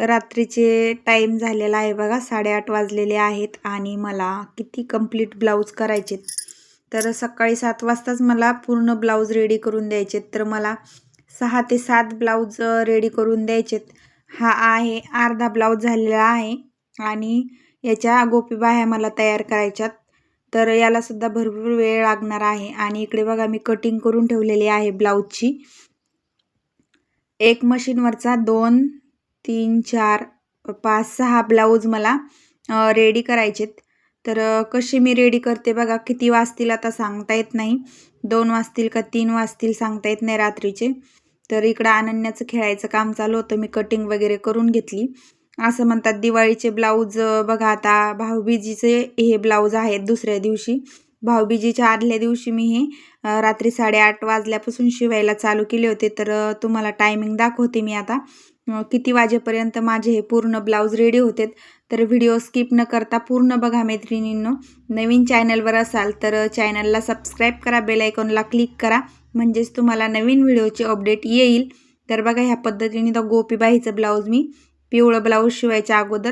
रात्रीचे टाईम झालेला आहे बघा साडेआठ वाजलेले आहेत आणि मला किती कंप्लीट ब्लाऊज करायचे तर सकाळी सात वाजताच मला पूर्ण ब्लाऊज रेडी करून द्यायचे तर मला सहा ते सात ब्लाऊज रेडी करून द्यायचेत. हा आहे अर्धा ब्लाऊज झालेला आहे आणि याच्या गोपीबाह्या मला तयार करायच्यात. तर यालासुद्धा भरपूर वेळ लागणार आहे आणि इकडे बघा मी कटिंग करून ठेवलेली आहे ब्लाऊजची एक मशीनवरचा दोन तीन चार पाच सहा ब्लाऊज मला रेडी करायचेत. तर कसे मी रेडी करते बघा किती वाजतील आता सांगता येत नाही. दोन वाजतील का तीन वाजतील सांगता येत नाही रात्रीचे. तर इकडं अनन्याचं खेळायचं काम चालू होतं मी कटिंग वगैरे करून घेतली. असं म्हणतात दिवाळीचे ब्लाऊज बघा आता भाऊबीजीचे हे ब्लाऊज आहेत दुसऱ्या दिवशी. भाऊबीजीच्या आदल्या दिवशी मी हे रात्री साडेआठ वाजल्यापासून शिवायला चालू केले होते. तर तुम्हाला टायमिंग दाखवते मी आता. किती वाजेपर्यंत माझे हे पूर्ण ब्लाऊज रेडी होते तर व्हिडिओ स्किप न करता पूर्ण बघा मैत्रिणींनो. नवीन चॅनलवर असाल तर चॅनलला सबस्क्राईब करा बेलायकॉनला क्लिक करा म्हणजेच तुम्हाला नवीन व्हिडिओची अपडेट येईल. तर बघा ह्या पद्धतीने तर गोपीबाईचं ब्लाऊज मी पिवळं ब्लाऊज शिवायच्या अगोदर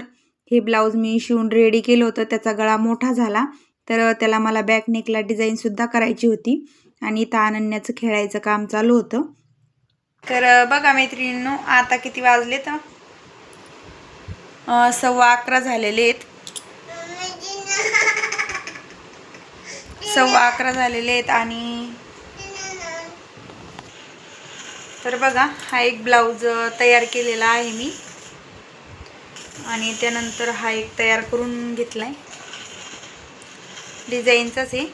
हे ब्लाऊज मी शिवून रेडी केलं होतं त्याचा गळा मोठा झाला. तर त्याला मला बॅक नेकला डिझाईनसुद्धा करायची होती. आणि इथं अनन्याचं खेळायचं काम चालू होतं. तर बघा मैत्रिणींनो आता किती वाजले तर सव्वा अकरा झालेले आहेत. सव्वा अकरा झालेले आहेत आणि तर बघा हा एक ब्लाऊज तयार केलेला आहे मी. आणि त्यानंतर हा एक तयार करून घेतला आहे डिझाईनचाच आहे.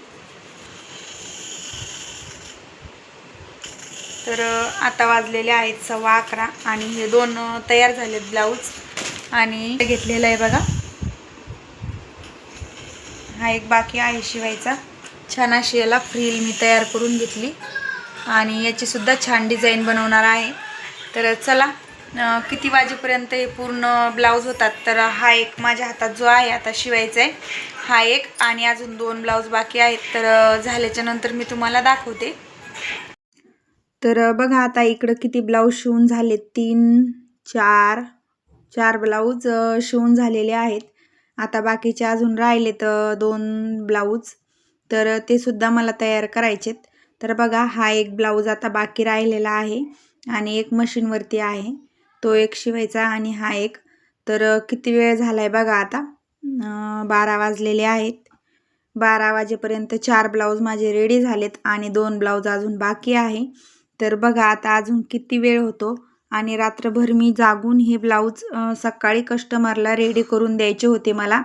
तर आता वाजलेले आहेत सव्वा अकरा आणि हे दोन तयार झालेत ब्लाऊज आणि घेतलेला आहे बघा. हा एक बाकी आहे शिवायचा. छान अशी याला फ्रील मी तयार करून घेतली आणि याचीसुद्धा छान डिझाईन बनवणार आहे. तर चला किती वाजेपर्यंत हे पूर्ण ब्लाऊज होतात? तर हा एक माझ्या हातात जो आहे आता शिवायचा आहे. हा एक आणि अजून दोन ब्लाऊज बाकी आहेत. तर झाल्याच्यानंतर मी तुम्हाला दाखवते. तर बघा आता इकडं किती ब्लाऊज शिवून झाले तीन चार चार ब्लाऊज शिवून झालेले आहेत. आता बाकीचे अजून राहिले तर दोन ब्लाऊज. तर ते सुद्धा मला तयार करायचेत. तर बघा हा एक ब्लाऊज आता बाकी राहिलेला आहे आणि एक मशीनवरती आहे. तो एक शिवायचा आणि हा एक. तर किती वेळ झाला आहे बघा आता? बारा वाजलेले आहेत. बारा वाजेपर्यंत चार ब्लाऊज माझे रेडी झालेत आणि दोन ब्लाऊज अजून बाकी आहे. तर बघा आता अजून किती वेळ होतो आणि रात्रभर मी जागून हे ब्लाऊज सकाळी कस्टमरला रेडी करून द्यायचे होते मला.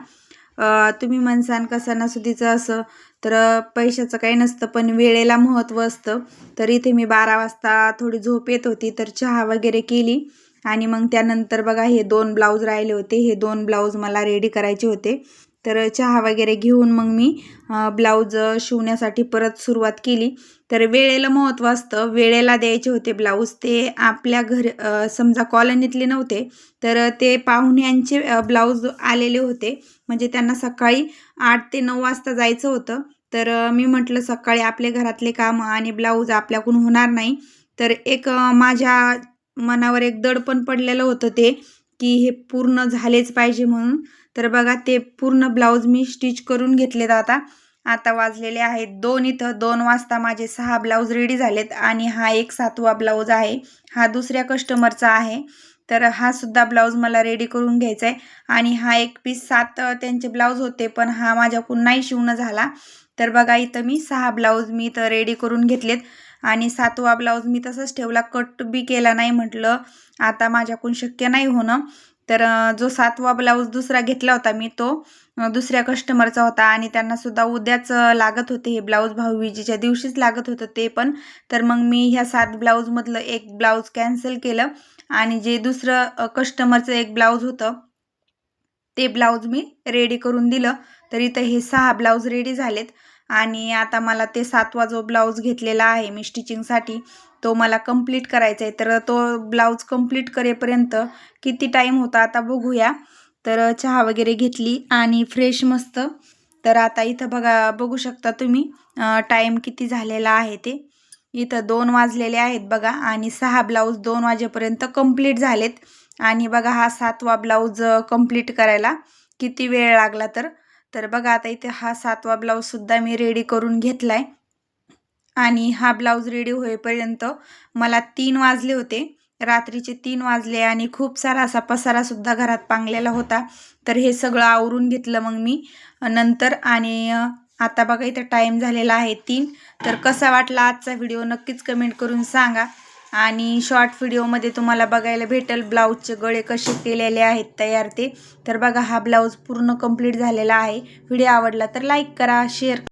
तुम्ही म्हणसान का सणासुदीचं असं तर पैशाचं काही नसतं पण वेळेला महत्त्व असतं. तर इथे मी बारा वाजता थोडी झोप येत होती तर चहा वगैरे केली. आणि मग त्यानंतर बघा हे दोन ब्लाऊज राहिले होते. हे दोन ब्लाऊज मला रेडी करायचे होते. तर चहा वगैरे घेऊन मग मी ब्लाऊज शिवण्यासाठी परत सुरुवात केली. तर वेळेला महत्त्व असतं. वेळेला द्यायचे होते ब्लाऊज. ते आपल्या घर समजा कॉलनीतले नव्हते तर ते पाहुण्यांचे ब्लाऊज आलेले होते. म्हणजे त्यांना सकाळी आठ ते नऊ वाजता जायचं होतं. तर मी म्हटलं सकाळी आपले घरातले कामं आणि ब्लाऊज आपल्याकडून होणार नाही. तर एक माझ्या मनावर एक दडपण पडलेलं होतं ते की हे पूर्ण झालेच पाहिजे म्हणून. तर बघा ते पूर्ण ब्लाऊज मी स्टिच करून घेतलेत आता. आता वाजलेले आहेत दोन इथं. दोन वाजता माझे सहा ब्लाऊज रेडी झालेत आणि हा एक सातवा ब्लाऊज आहे. हा दुसऱ्या कस्टमरचा आहे. तर हा सुद्धा ब्लाऊज मला रेडी करून घ्यायचा आहे. आणि हा एक पीस सात त्यांचे ब्लाऊज होते पण हा माझ्याकडून नाही शिवणं झाला. तर बघा इथं मी सहा ब्लाऊज मी इथं रेडी करून घेतलेत. आणि सातवा ब्लाऊज मी तसंच ठेवला. कट बी केला नाही म्हटलं. आता माझ्याकडून शक्य नाही होणं. तर जो सातवा ब्लाऊज दुसरा घेतला होता मी तो दुसऱ्या कस्टमरचा होता आणि त्यांना सुद्धा उद्याच लागत होते हे ब्लाऊज भाऊबीजीच्या दिवशीच लागत होतं ते पण. तर मग मी ह्या सात ब्लाऊजमधलं एक ब्लाऊज कॅन्सल केलं आणि जे दुसरं कस्टमरचं एक ब्लाऊज होतं ते ब्लाऊज मी रेडी करून दिलं. तर इथं हे सहा ब्लाऊज रेडी झालेत आणि आता मला ते सातवा जो ब्लाऊज घेतलेला आहे मी स्टिचिंगसाठी तो मला कंप्लीट करायचा आहे तर तो ब्लाऊज कंप्लीट करेपर्यंत किती टाईम होता आता बघूया. तर चहा वगैरे घेतली आणि फ्रेश मस्त. तर आता इथं बघा बघू शकता तुम्ही टाईम किती झालेला आहे ते. इथं दोन वाजलेले आहेत बघा आणि सहा ब्लाऊज दोन वाजेपर्यंत कंप्लीट झालेत. आणि बघा हा सातवा ब्लाऊज कंप्लीट करायला किती वेळ लागला तर. तर बघा आता इथे हा सातवा ब्लाऊजसुद्धा मी रेडी करून घेतला आहे आणि हा ब्लाऊज रेडी होईपर्यंत मला तीन वाजले होते. रात्रीचे तीन वाजले आणि खूप सारा असा पसारासुद्धा घरात पांगलेला होता. तर हे सगळं आवरून घेतलं मग मी. नंतर आणि आता बघा इथं टाईम झालेला आहे तीन. तर कसा वाटला आजचा व्हिडिओ नक्कीच कमेंट करून सांगा. आणि शॉर्ट व्हिडिओमध्ये तुम्हाला बघायला भेटेल ब्लाऊजचे गळे कसे केलेले आहेत तयार ते. तर बघा हा ब्लाऊज पूर्ण कंप्लीट झालेला आहे. व्हिडिओ आवडला तर लाईक करा शेअर